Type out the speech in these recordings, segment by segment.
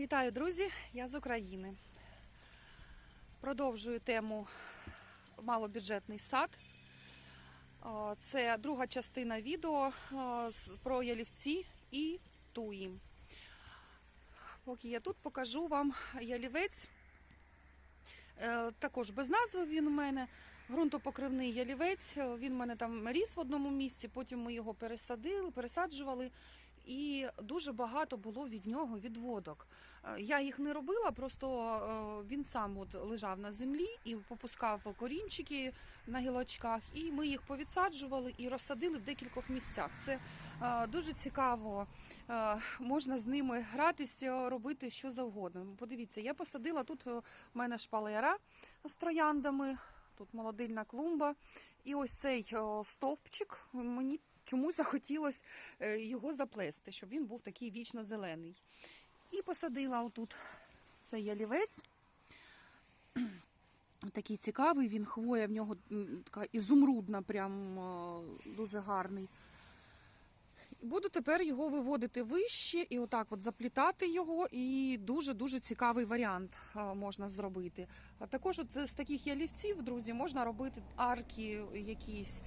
Вітаю, друзі! Я з України. Продовжую тему малобюджетний сад. Це друга частина відео про ялівці і туї. Поки я тут покажу вам ялівець. Е, Також без назви він у мене. Ґрунтопокривний ялівець. Він у мене там ріс в одному місці, потім ми його пересадили, пересаджували. І дуже багато було від нього відводок. Е, Я їх не робила, просто е, він сам от лежав на землі і попускав корінчики на гілочках, і ми їх повідсаджували і розсадили в декількох місцях. Це е, дуже цікаво. Можна з ними гратися, робити що завгодно. Подивіться, я посадила тут у мене шпалера з трояндами, тут молодильна клумба. І ось цей стовпчик мені чомусь захотілося е, його заплести, щоб він був такий вічно зелений. І посадила отут цей ялівець. Такий цікавий, він хвоя в нього така ізумрудна, прям е, дуже гарний. Буду тепер його виводити вище і отак от заплітати його, і дуже-дуже цікавий варіант е, можна зробити. А також от з таких ялівців, друзі, можна робити арки якісь.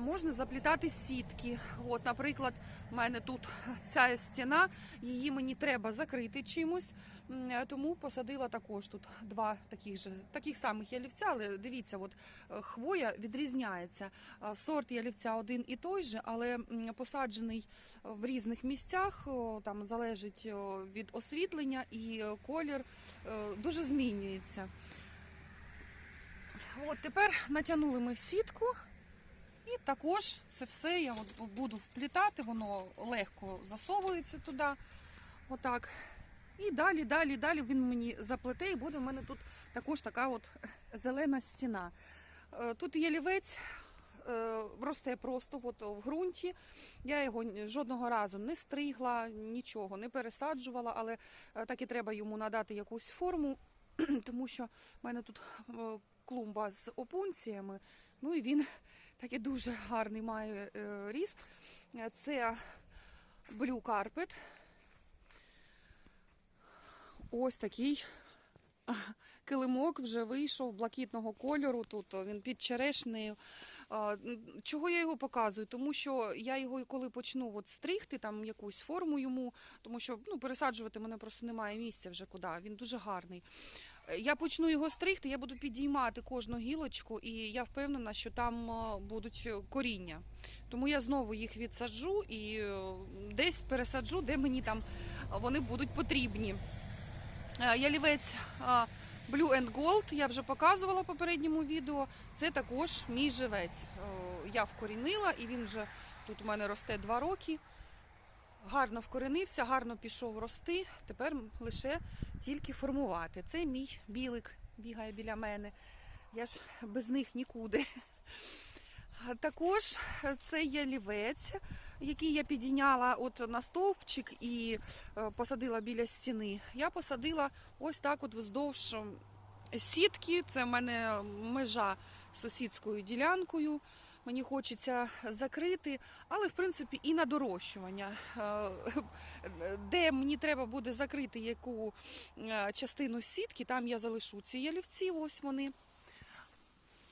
Можна заплітати сітки. От, наприклад, в мене тут ця стіна, її мені треба закрити чимось, тому посадила також тут два таких же таких самих ялівця. Але дивіться, от е, хвоя відрізняється. Сорт ялівця один і той же, але посаджений в різних місцях. Там залежить від освітлення і е, колір е, дуже змінюється. От тепер натягнули ми сітку. І також це все я от буду вплітати, воно легко засовується туди. Отак. І далі, далі, далі він мені заплете, і буде в мене тут також така от зелена стіна. Е, Тут ялівець е, росте просто от в ґрунті. Я його жодного разу не стригла, нічого не пересаджувала, але е, так і треба йому надати якусь форму, тому що в мене тут клумба з опунціями. Ну і він такий дуже гарний має е, ріст. Це Blue Carpet. Ось такий килимок вже вийшов блакитного кольору. Тут він під черешнею. Чого я його показую? Тому що я його, коли почну от стригти, там якусь форму йому, тому що ну, пересаджувати мене просто немає місця вже куди. Він дуже гарний. Я почну його стригти, я буду підіймати кожну гілочку, і я впевнена, що там е, будуть е, коріння. Тому я знову їх відсаджу і е, десь пересаджу, де мені там вони будуть потрібні. Ялівець Blue and Gold, я вже показувала в попередньому відео. Це також мій живець. Я вкорінила і він вже тут у мене росте 2 роки. Гарно вкоренився, гарно пішов рости. Тепер лише тільки формувати. Це мій білик бігає біля мене. Я ж без них нікуди. Також це є лівець, який я підійняла от на стовпчик і е, посадила біля стіни. Я посадила ось так от вздовж сітки. Це в мене межа з сусідською ділянкою. Мені хочеться закрити, але в принципі і на дорощування. Е, Де мені треба буде закрити яку е, частину сітки, там я залишу ці ялівці, ось вони.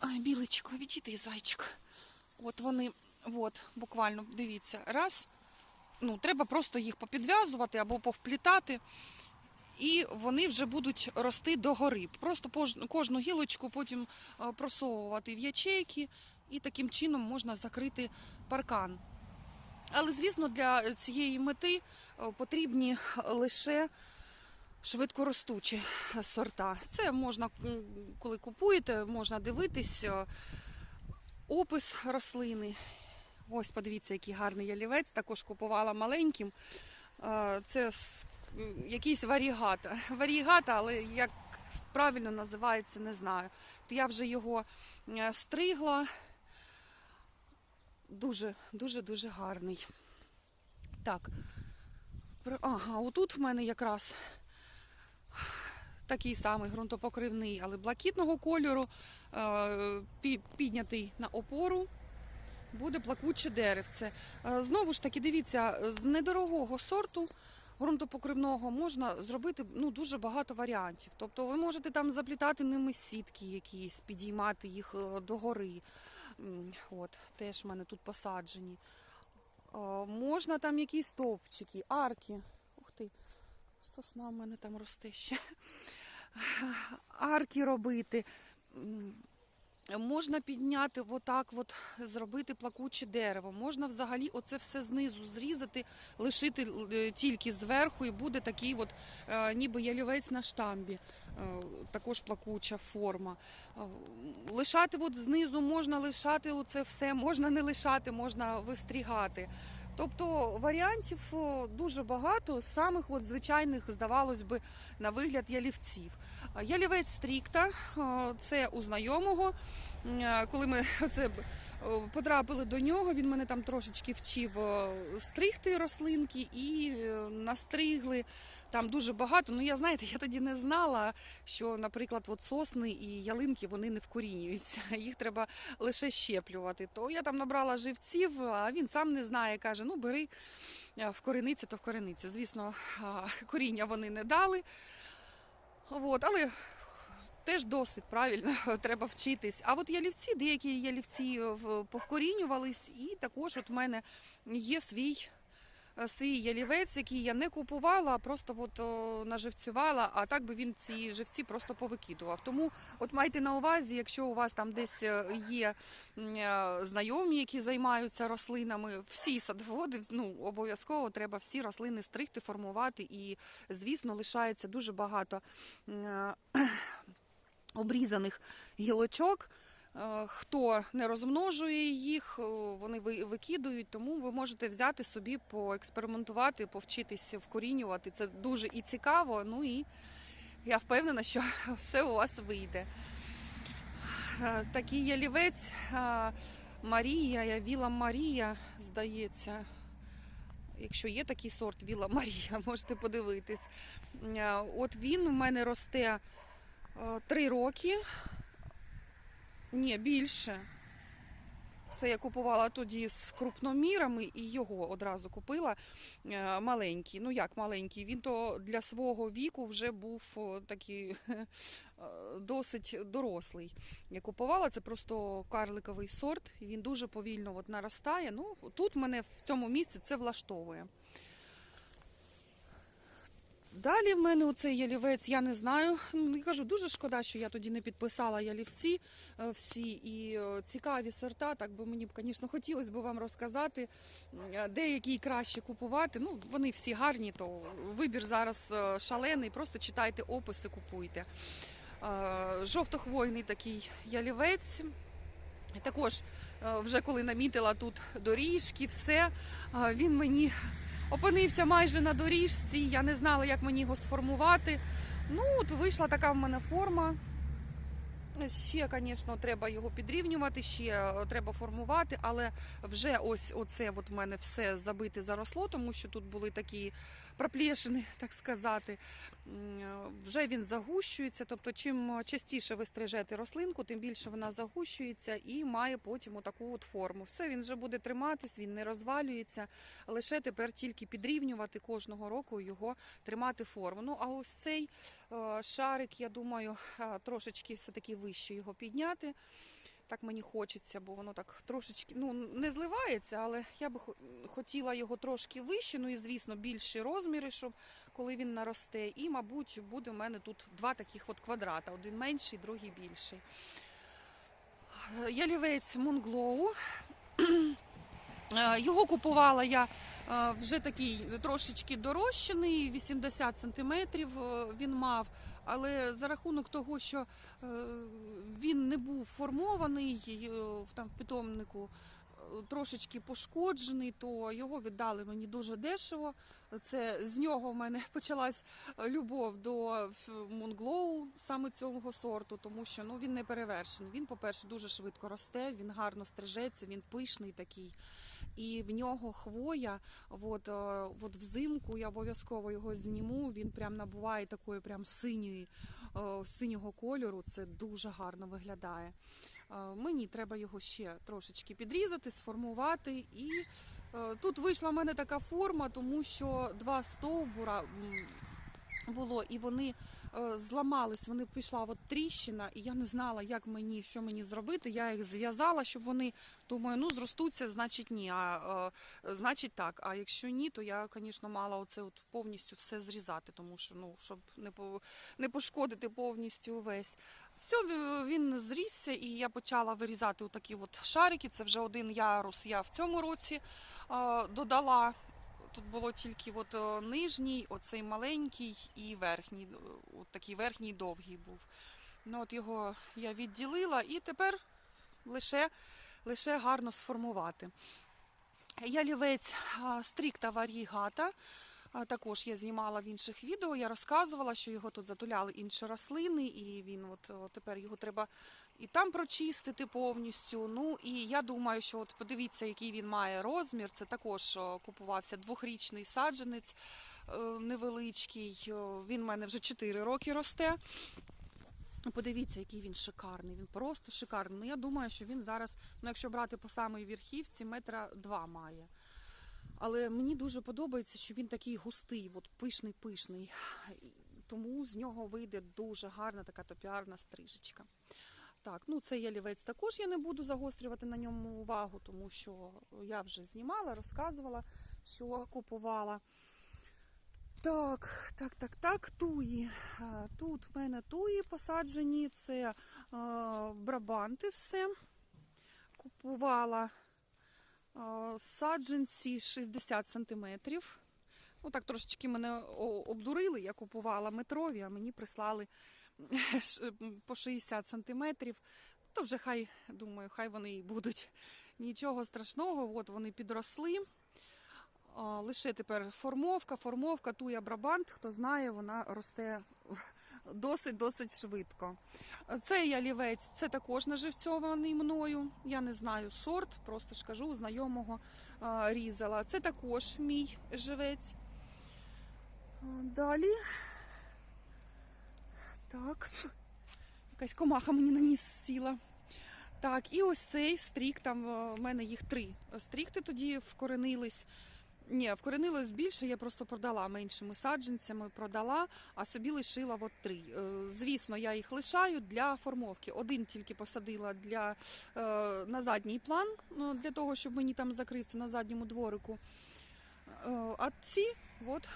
Ай, білечко, відійди, зайчик. От вони, от, буквально, дивіться, раз. Ну, треба просто їх попідв'язувати або повплітати, і вони вже будуть рости догори. Просто кожну гілочку потім е, просовувати в ячейки, і таким чином можна закрити паркан. Але, звісно, для цієї мети е, потрібні лише швидкоростучі сорта. Це можна, коли купуєте, можна дивитись е, опис рослини. Ось подивіться, який гарний ялівець. Також купувала маленьким. Е, Це якийсь варігата. Варігата, але як правильно називається, не знаю. То я вже його стригла. Дуже, дуже, дуже гарний. Так. Ага, отут в мене якраз такий самий ґрунтопокривний, але блакитного кольору, е, піднятий на опору. Буде плакуче деревце. Е, Знову ж таки, дивіться, з недорогого сорту ґрунтопокривного можна зробити ну, дуже багато варіантів. Тобто ви можете там заплітати ними сітки якісь, підіймати їх е, догори. От, теж в мене тут посаджені. Е, Можна там якісь стовпчики, арки. Ух ти, сосна в мене там росте ще. Арки робити. Можна підняти отак, от, зробити плакуче дерево. Можна взагалі оце все знизу зрізати, лишити е, тільки зверху, і буде такий от, е, ніби ялівець на штамбі, е, також плакуча форма. Лишати от знизу можна лишати оце все, можна не лишати, можна вистрігати. Тобто варіантів дуже багато, самих от звичайних, здавалось би, на вигляд ялівців. Ялівець стрікта, це у знайомого. Е, Коли ми це потрапили до нього, він мене там трошечки вчив стригти рослинки і е, настригли. Там дуже багато. Ну я знаєте, я тоді не знала, що, наприклад, от сосни і ялинки вони не вкорінюються. Їх треба лише щеплювати. То я там набрала живців, а він сам не знає, каже: ну бери е, вкорениться, то в вкорениться. Звісно, коріння вони не дали. От, але теж досвід, правильно, треба вчитись. А от ялівці, деякі ялівці е, повкорінювались, і також от в мене є свій. Е, Свій ялівець, який я не купувала, а просто от, наживцювала, а так би він ці живці просто повикидував. Тому от майте на увазі, якщо у вас там десь е, є е, знайомі, які займаються рослинами, всі садоводи, ну обов'язково треба всі рослини стригти, формувати. І, звісно, лишається дуже багато обрізаних гілочок. Е, Хто не розмножує їх, е, вони ви- викидують, тому ви можете взяти собі, поекспериментувати, повчитися вкорінювати. Це дуже і цікаво. Ну і я впевнена, що все у вас вийде. Е, Такий ялівець Марія, Віла Марія, здається. Якщо є такий сорт Віла Марія, можете подивитись. От він у мене росте три роки. Ні, більше. Це я купувала тоді з крупномірами і його одразу купила е, маленький. Ну як маленький? Він то для свого віку вже був такий е, досить дорослий. Я купувала це просто карликовий сорт, він дуже повільно от наростає. Ну, тут мене в цьому місці це влаштовує. Далі в мене оцей ялівець, я не знаю. Ну, Я кажу, дуже шкода, що я тоді не підписала ялівці е, всі і е, цікаві сорта. Так би мені б, звісно, хотілося б вам розказати, е, деякі краще купувати. Ну, вони всі гарні, то вибір зараз шалений. Просто читайте описи, купуйте. Жовтохвойний такий ялівець. Також вже коли намітила тут доріжки, все, він мені опинився майже на доріжці. Я не знала, як мені його сформувати. Ну, от вийшла така в мене форма. Ще, звісно, треба його підрівнювати, ще е, треба формувати, але вже ось оце от в мене все забите заросло, тому що тут були такі проплешини, так сказати. Вже він загущується. Тобто, чим частіше ви стрижете рослинку, тим більше вона загущується і має потім отаку от форму. Все, він вже буде триматись, він не розвалюється. Лише тепер тільки підрівнювати кожного року його тримати форму. Ну а ось цей е, шарик, я думаю, е, трошечки все-таки вище його підняти. Так мені хочеться, бо воно так трошечки ну, не зливається, але я би хотіла його трошки вище, ну і, звісно, більші розміри, щоб коли він наросте. І, мабуть, буде в мене тут два таких от квадрата: один менший, другий більший. Ялівець Мунглоу. Е, Його купувала я е, вже такий трошечки дорощений, 80 сантиметрів е, він мав. Але за рахунок того, що е, він не був формований е, там в питомнику, е, трошечки пошкоджений, то його віддали мені дуже дешево. Це з нього в мене почалась любов до Мунглоу, саме цього сорту, тому що ну він не перевершений. Він, по-перше, дуже швидко росте, він гарно стрижеться, він пишний такий. І в нього хвоя, от, е, от взимку я обов'язково його зніму. Він прям набуває такої прям синьої, е, синього кольору. Це дуже гарно виглядає. Е, Мені треба його ще трошечки підрізати, сформувати і Тут вийшла в мене така форма, тому що два стовбура було, і вони е, зламались. Вони пішла от тріщина, і я не знала, як мені, що мені зробити. Я їх зв'язала, щоб вони думаю, ну зростуться, значить ні. А е, значить так. А якщо ні, то я, звісно, мала оце от повністю все зрізати, тому що ну щоб не по не пошкодити повністю весь. Все, він зрісся, і я почала вирізати отакі от шарики. Це вже один ярус. Я в цьому році е, додала. Тут було тільки от е, нижній, оцей маленький і верхній. е, От такий верхній довгий був. Ну от його я відділила і тепер лише, лише гарно сформувати. Ялівець стрікта варігата. Також я знімала в інших відео. Я розказувала, що його тут затуляли інші рослини, і він от тепер його треба і там прочистити повністю. Ну і я думаю, що от подивіться, який він має розмір. Це також купувався двохрічний саджанець е, невеличкий. Він в мене вже 4 роки росте. Ну, Подивіться, який він шикарний. Він просто шикарний. Ну, я думаю, що він зараз, ну якщо брати по самій верхівці, метра два має. Але мені дуже подобається, що він такий густий, от пишний, пишний. Тому з нього вийде дуже гарна така топіарна стрижечка. Так, ну цей ялівець також я не буду загострювати на ньому увагу, тому що я вже знімала, розказувала, що купувала. Так, так, так, так, туї. Тут в мене туї посаджені, це а, брабанти все. Купувала саджанці 60 сантиметрів. Ну так трошечки мене обдурили, я купувала метрові, а мені прислали по 60 сантиметрів. То вже хай, думаю, хай вони і будуть. Нічого страшного, от вони підросли. Лише тепер формовка, формовка, туя брабант, хто знає, вона росте досить-досить швидко. Цей ялівець, це також наживцьований мною. Я не знаю сорт, просто ж кажу, у знайомого різала. Це також мій живець. Далі. Так. Якась комаха мені на ніс сіла. Так, і ось цей стрік, там е, в мене їх три стрікти тоді вкоренились. Ні, вкоренилось більше, я просто продала меншими саджанцями, продала, а собі лишила от три. Е, Звісно, я їх лишаю для формовки. Один тільки посадила для, е, на задній план, ну, для того, щоб мені там закрився на задньому дворику. Е, А ці от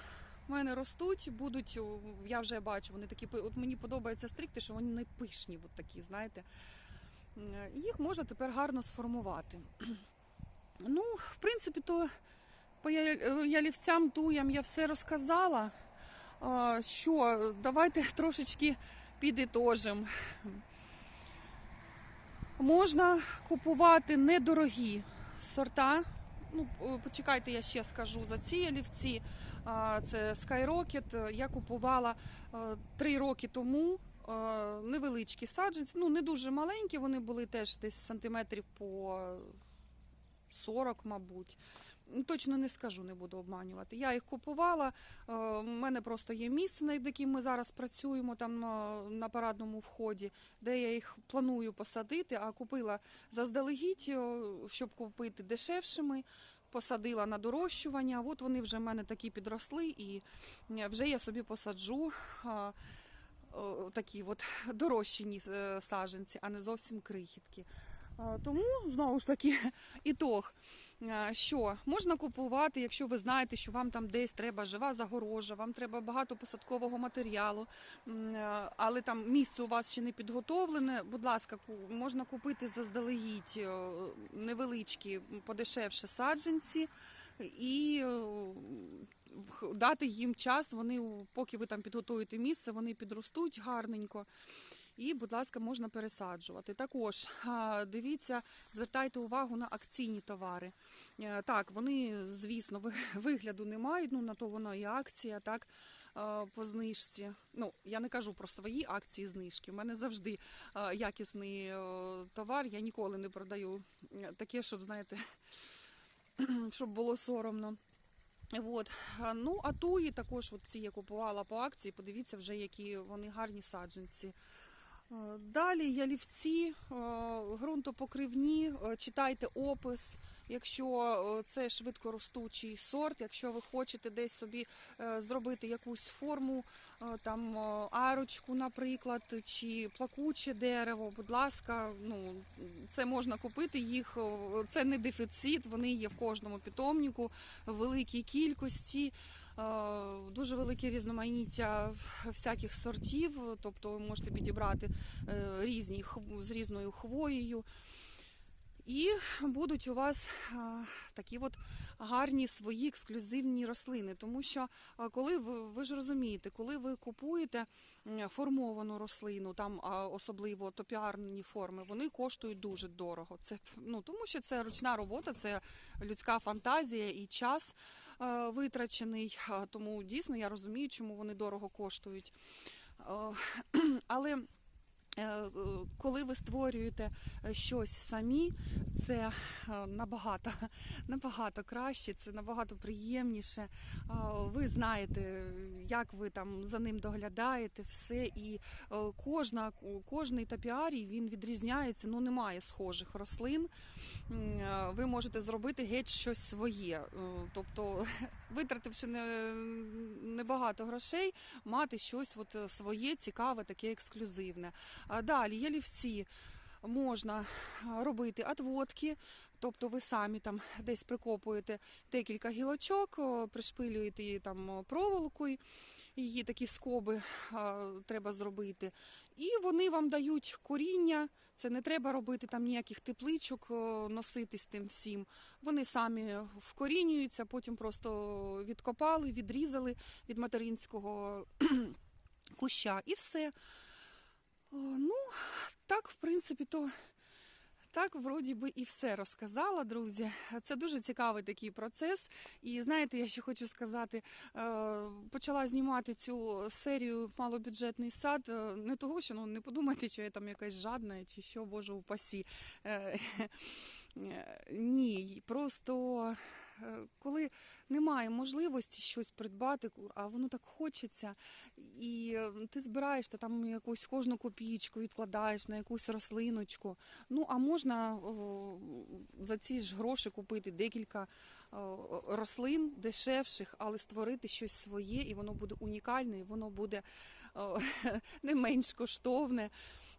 в мене ростуть, будуть, я вже бачу, вони такі, от мені подобаються стрікти, що вони не пишні, от такі, знаєте. Їх можна тепер гарно сформувати. Ну, в принципі, то по е, ялівцям туям я все розказала. Що, давайте трошечки підітожимо. Можна купувати недорогі сорта. Ну, е, почекайте, я ще скажу за ці ялівці. Це Skyrocket. Я купувала е, три роки тому. е, Невеличкі саджанці, ну не дуже маленькі, вони були теж десь сантиметрів по 40, мабуть. Точно не скажу, не буду обманювати. Я їх купувала. е, У мене просто є місце, над яким ми зараз працюємо там е, на парадному вході, де я їх планую посадити, а купила заздалегідь, е, щоб купити дешевшими. Посадила на дорощування. От вони вже в мене такі підросли, і е, вже я собі посаджу е, такі от дорощені е, саджанці, а не зовсім крихітки. Е, Тому знову ж таки ітог. Е, Що можна купувати, якщо ви знаєте, що вам там десь треба жива загорожа, вам треба багато посадкового матеріалу, е, але там місце у вас ще не підготовлене. Будь ласка, можна купити заздалегідь е, невеличкі, подешевше саджанці і дати їм час. Вони, поки ви там підготуєте місце, вони підростуть гарненько. І, будь ласка, можна пересаджувати. Також дивіться, звертайте увагу на акційні товари. Е, Так, вони, звісно, вигляду не мають. Ну на то воно і акція, так е, по знижці. Ну я не кажу про свої акції знижки. У мене завжди е, якісний товар. Я ніколи не продаю таке, щоб знаєте, щоб було соромно. От. Ну, а туї також от ці я купувала по акції. Подивіться вже, які вони гарні саджанці. Е, Далі ялівці, е, ґрунтопокривні, е, читайте опис. якщо це швидкоростучий сорт, якщо ви хочете десь собі зробити якусь форму, там арочку, наприклад, чи плакуче дерево, будь ласка, ну це можна купити їх. Це не дефіцит, вони є в кожному питомнику в великій кількості. Е, Дуже велике різноманіття всяких сортів, тобто ви можете підібрати е, різні з різною хвоєю. І будуть у вас такі от гарні свої ексклюзивні рослини. Тому що коли ви, ви ж розумієте, коли ви купуєте формовану рослину, там особливо топіарні форми, вони коштують дуже дорого. Це ну тому, що це ручна робота, це людська фантазія і час е, витрачений. Тому дійсно я розумію, чому вони дорого коштують. Е, Але Е, е, коли ви створюєте е, щось самі, це е, набагато, набагато краще, це набагато приємніше. Е, Ви знаєте, як ви там за ним доглядаєте, все. І е, кожна, кожний топіарій він відрізняється, ну немає схожих рослин. Е, Ви можете зробити геть щось своє. Е, Тобто, витративши не- небагато грошей, мати щось от своє, цікаве, таке ексклюзивне. Далі ялівці можна робити отводки, тобто ви самі там десь прикопуєте декілька гілочок, пришпилюєте її там проволокою, її такі скоби треба зробити. І вони вам дають коріння. Це не треба робити там ніяких тепличок, носитись тим всім. Вони самі вкорінюються, потім просто відкопали, відрізали від материнського куща і все. Ну, так, в принципі, то так, вроді би, і все розказала, друзі. Це дуже цікавий такий процес. І знаєте, я ще хочу сказати, е, почала знімати цю серію малобюджетний сад. е, Не того, що ну не подумайте, що я там якась жадна чи що, боже упасі. Е, Ні, просто коли немає можливості щось придбати, а воно так хочеться, і е, ти збираєш та там якусь кожну копійку відкладаєш на якусь рослиночку. Ну а можна за ці ж гроші купити декілька рослин дешевших, але створити щось своє, і воно буде унікальне, і воно буде не менш коштовне.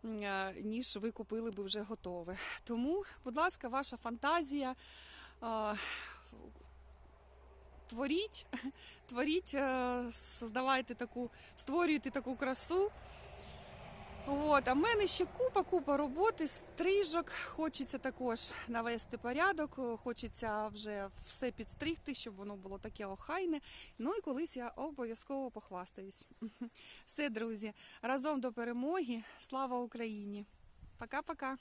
е, Ніж ви купили би вже готове. Тому, будь ласка, ваша фантазія. Творіть, творіть, е, создавайте таку, створюйте таку красу. От, а в мене ще купа, купа роботи, стрижок. Хочеться також навести порядок, хочеться вже все підстригти, щоб воно було таке охайне. Ну і колись я обов'язково похвастаюсь. Все, друзі, разом до перемоги. Слава Україні! Пока-пока!